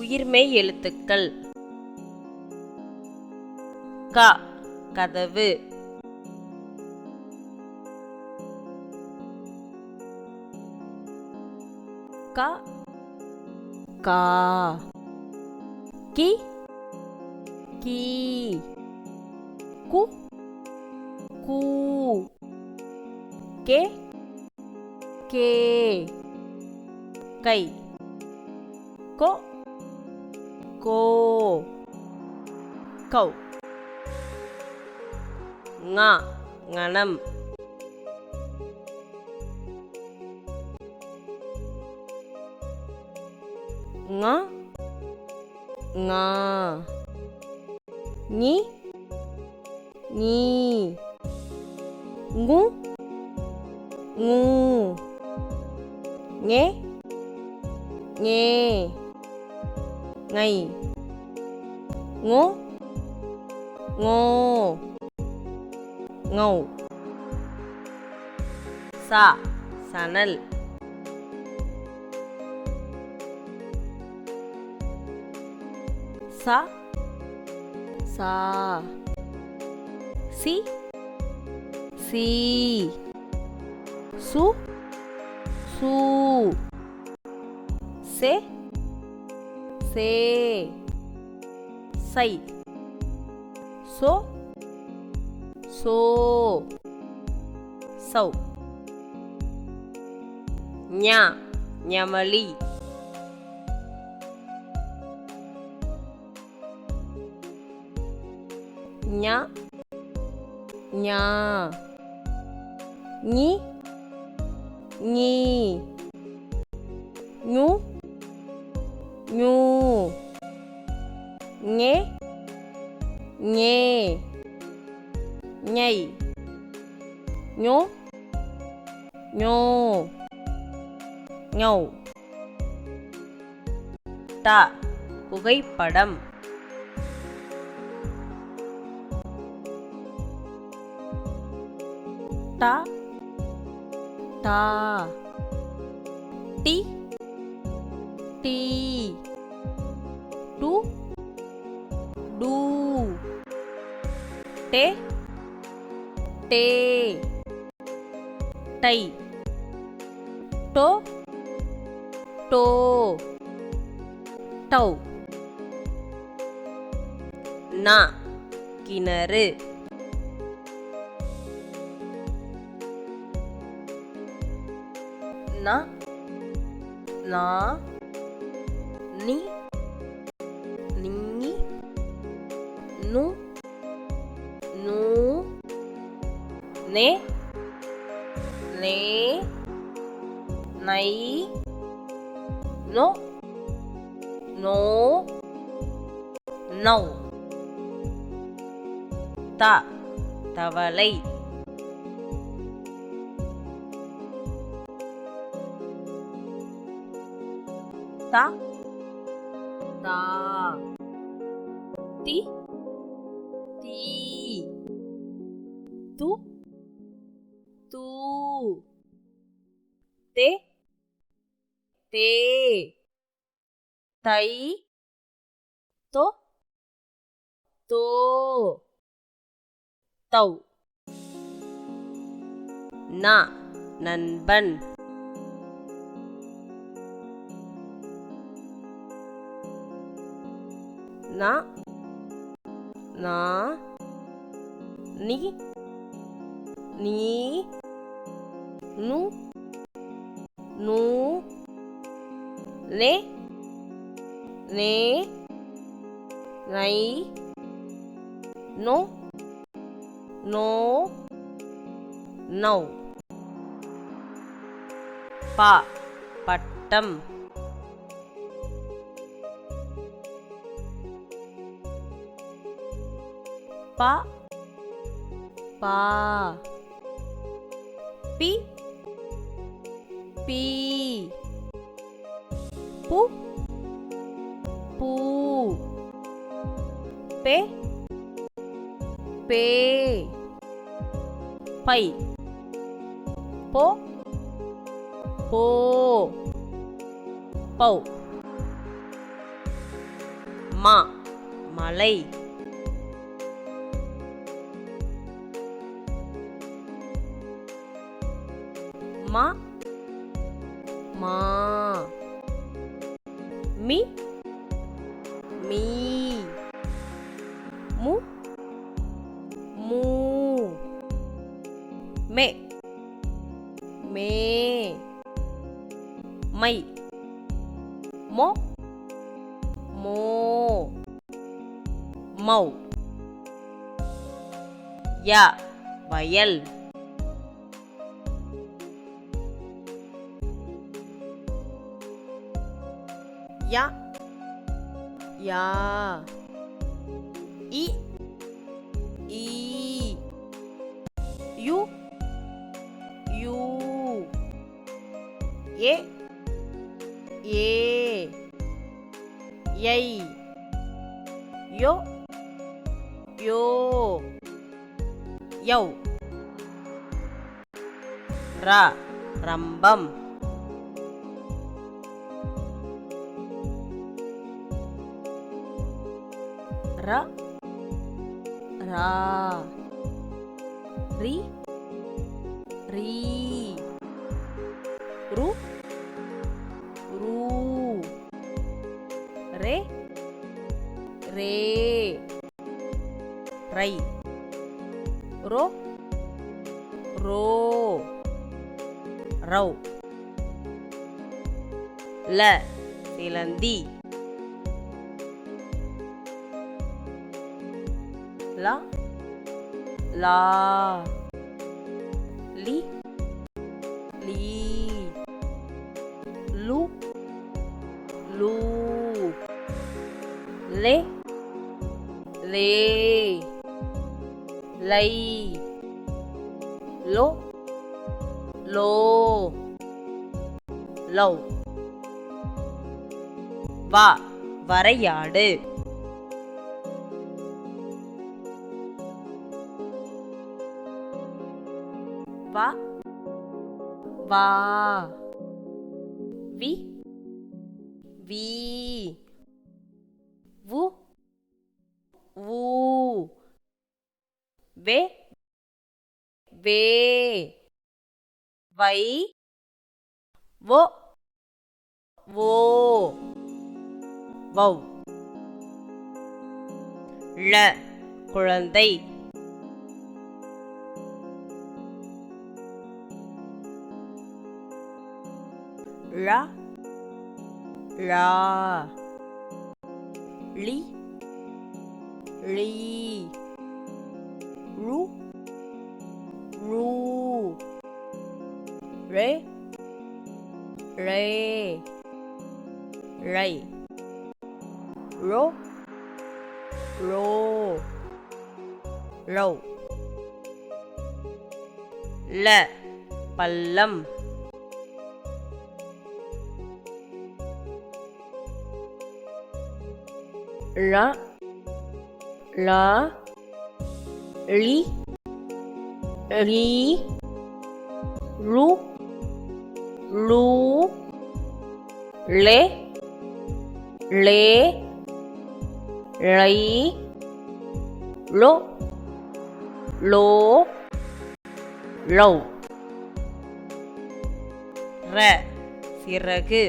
உயிர்மெய் எழுத்துக்கள். க கதவு. க கா. கி கீ. கு கூ. கே கே. கை. கோ cô. Cậu. Ngà ngà năm ngà ngà nhí nhí ngu. Ngu. Nghe, nhé ngày ngố. Ngô. Ngầu. Sa. Sanal sa. Sa. Si. Si. Su. Su. Se. சே சை சோ சோ சௌ ஞா ஞமலி ஞா ஞா ஞி ஞீ ஞு ஞூ ஞே ஞே ஞை ஞோ ஞோ ஞௌ ட புகைப்படம் ட டா டே. டே. டை. டோ. டோ. டௌ நா. கிணறு. நா. நா. நீ. நு நூ நே நே நை நோ நோ நௌ த தவளை த தா தி தை தோ தோ தௌ ந நண்பன் நா நா நீ நீ நு நு நே நே நை நோ நோ நௌ பா பட்டம் பா பா பி பி பு பூ பே? பே. பை. போ. போ. பௌ. மா. மலை. மா. மா. மி. mây. Mốt. Mô màu. Dạ. Và yel. Dạ. Dạ. Ý. Yo. Yo. Ra. Rambam. Ra. Ra. Ri. Ri. Ru. Rai. Ro, ro, rau. La, silan di. La, la. Li, li. Lu, lu. Le, le. லை லோ லோ லவ் வா வரையாடு வா வா வி we வே வே வை வோ வோ வௌ ழ குழந்தை ழ ழா ளி ளீ ழு ru? Ru. Re? Re. Re ro? Ro. Ro la pallam. Ra. La. ரி ரு ழு ளே லே ழை ளோ லோ ளௌ ர சிறகு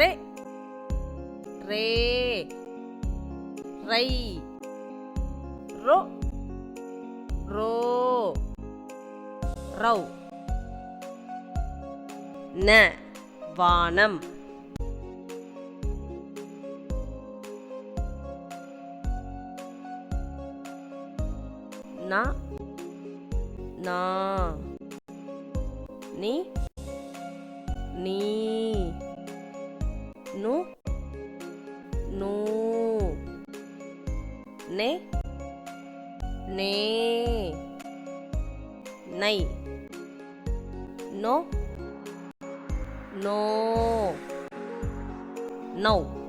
ரே. ரே. ரை. ரோ. ரோ. ரௌ. ந. வானம். நா. நா. நீ. நீ. નો નો ને ને નહીં નો નો નવ